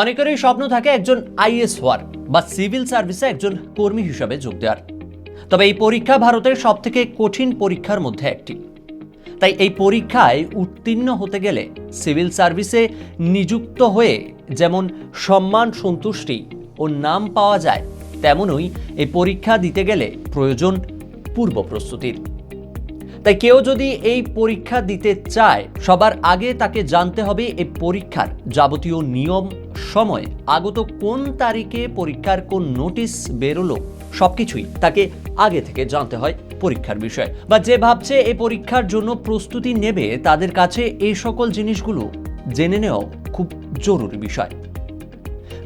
অনেকেরই স্বপ্ন থাকে একজন আইএস হওয়ার বা সিভিল সার্ভিসে একজন কর্মী হিসাবে যোগ দেওয়ার। তবে এই পরীক্ষা ভারতের সবথেকে কঠিন পরীক্ষার মধ্যে একটি। তাই এই পরীক্ষায় উত্তীর্ণ হতে গেলে সিভিল সার্ভিসে নিযুক্ত হয়ে যেমন সম্মান, সন্তুষ্টি ও নাম পাওয়া যায়, তেমনই এই পরীক্ষা দিতে গেলে প্রয়োজন পূর্ব প্রস্তুতির। তাই কেউ যদি এই পরীক্ষা দিতে চায়, সবার আগে তাকে জানতে হবে এই পরীক্ষার যাবতীয় নিয়ম, সময়, আগত কোন তারিখে পরীক্ষার কোন নোটিশ বেরোলো, সবকিছুই তাকে আগে থেকে জানতে হয় পরীক্ষার বিষয়। বা যে ভাবছে এই পরীক্ষার জন্য প্রস্তুতি নেবে, তাদের কাছে এই সকল জিনিসগুলো জেনে নেওয়া খুব জরুরি বিষয়।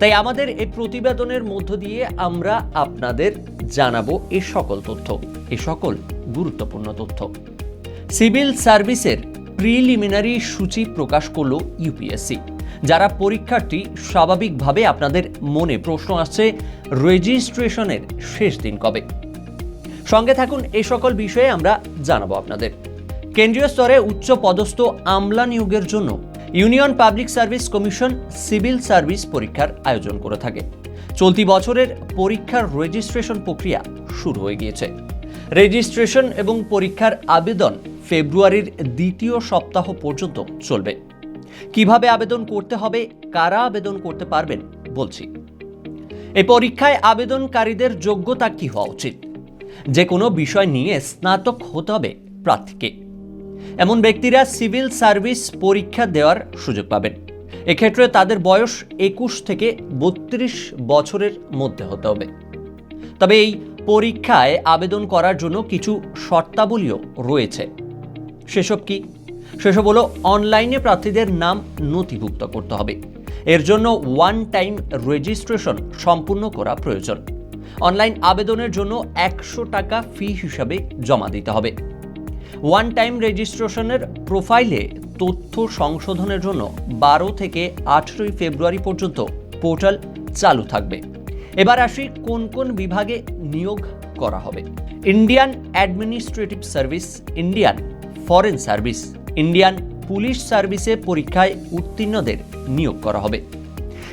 তাই আমাদের এই প্রতিবেদনের মধ্য দিয়ে আমরা আপনাদের জানাব এ সকল তথ্য এ সকল গুরুত্বপূর্ণ তথ্য। সিভিল সার্ভিসের প্রিলিমিনারি সূচি প্রকাশ করল ইউপিএসসি। যারা পরীক্ষার্থী, স্বাভাবিকভাবে আপনাদের মনে প্রশ্ন আসছে, রেজিস্ট্রেশনের শেষ দিন কবে? সঙ্গে থাকুন, এ সকল বিষয়ে আমরা জানাব আপনাদের। কেন্দ্রীয় স্তরে উচ্চ পদস্থ আমলা নিয়োগের জন্য union public service commission civil service পরীক্ষার আয়োজন করে থাকে। চলতি বছরের পরীক্ষার রেজিস্ট্রেশন প্রক্রিয়া শুরু হয়ে গিয়েছে। রেজিস্ট্রেশন এবং পরীক্ষার আবেদন ফেব্রুয়ারির দ্বিতীয় সপ্তাহ পর্যন্ত চলবে। কীভাবে আবেদন করতে হবে, কারা আবেদন করতে পারবেন বলছি। এই পরীক্ষায় আবেদনকারীদের যোগ্যতা কি হওয়া উচিত? যে কোনো বিষয় নিয়ে স্নাতক হতে হবে প্রার্থীকে। এমন ব্যক্তিরা সিভিল সার্ভিস পরীক্ষা দেওয়ার সুযোগ পাবেন। এক্ষেত্রে তাদের বয়স একুশ থেকে বত্রিশ বছরের মধ্যে হতে হবে। তবে এই পরীক্ষায় আবেদন করার জন্য কিছু শর্তাবলীও রয়েছে। সেসব কি? সেসব হলো অনলাইনে প্রার্থীদের নাম নথিভুক্ত করতে হবে। এর জন্য ওয়ান টাইম রেজিস্ট্রেশন সম্পূর্ণ করা প্রয়োজন। অনলাইন আবেদনের জন্য একশো টাকা ফি হিসাবে জমা দিতে হবে। ওয়ান টাইম রেজিস্ট্রেশনের প্রোফাইলে তথ্য সংশোধনের জন্য বারো থেকে আঠেরোই ফেব্রুয়ারি পর্যন্ত পোর্টাল চালু থাকবে। এবার আসি কোন কোন বিভাগে নিয়োগ করা হবে। Indian administrative service Indian foreign service Indian police সার্ভিসে পরীক্ষায় উত্তীর্ণদের নিয়োগ করা হবে।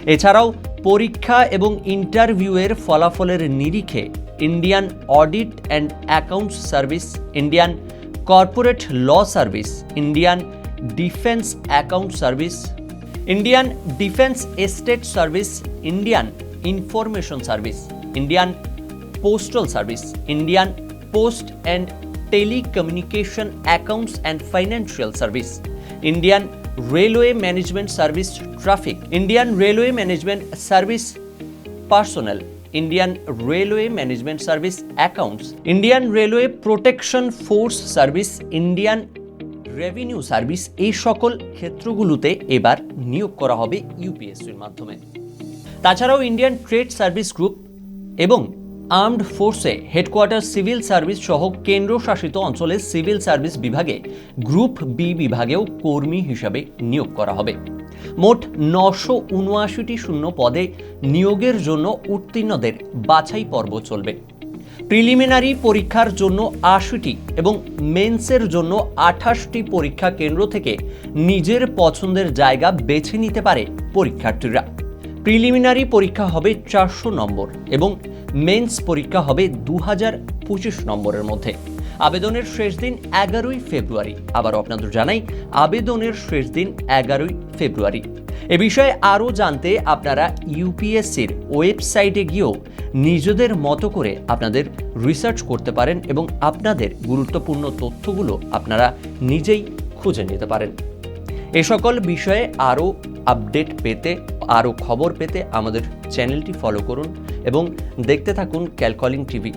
এছাড়াও পরীক্ষা এবং ইন্টারভিউয়ের ফলাফলের নিরিখে Indian audit and accounts service Indian corporate law service Indian defence account service Indian defence estate service Indian information service Indian postal service Indian post and telecommunication accounts and financial service Indian railway management service traffic Indian railway management service personnel Indian railway management service accounts Indian railway protection force service Indian revenue service এই সকল ক্ষেত্রগুলোতে এবার নিয়োগ করা হবে ইউপিএসসির মাধ্যমে। তাছাড়াও Indian trade service group এবং আর্মড ফোর্সে হেডকোয়ার্টার সিভিল সার্ভিস সহ কেন্দ্রশাসিত অঞ্চলের সিভিল সার্ভিস বিভাগে গ্রুপ বি বিভাগেও কর্মী হিসাবে নিয়োগ করা হবে। মোট নশো উনআশিটি শূন্য পদে নিয়োগের জন্য উত্তীর্ণদের বাছাই পর্ব চলবে। প্রিলিমিনারি পরীক্ষার জন্য আশিটি এবং মেন্সের জন্য আঠাশটি পরীক্ষা কেন্দ্র থেকে নিজের পছন্দের জায়গা বেছে নিতে পারে পরীক্ষার্থীরা। প্রিলিমিনারি পরীক্ষা হবে চারশো নম্বর এবং মেন্স পরীক্ষা হবে দু হাজার পঁচিশ নম্বরের মধ্যে। আবেদনের শেষ দিন এগারোই ফেব্রুয়ারি। আবার আপনাদের জানাই, আবেদনের শেষ দিন এগারোই ফেব্রুয়ারি। এ বিষয়ে আরও জানতে আপনারা ইউপিএসসির ওয়েবসাইটে গিয়েও নিজেদের মতো করে আপনাদের রিসার্চ করতে পারেন এবং আপনাদের গুরুত্বপূর্ণ তথ্যগুলো আপনারা নিজেই খুঁজে নিতে পারেন। এ সকল বিষয়ে আরও আপডেট পেতে, আরও খবর পেতে আমাদের চ্যানেলটি ফলো করুন এবং দেখতে থাকুন ক্যালকলিং টিভি।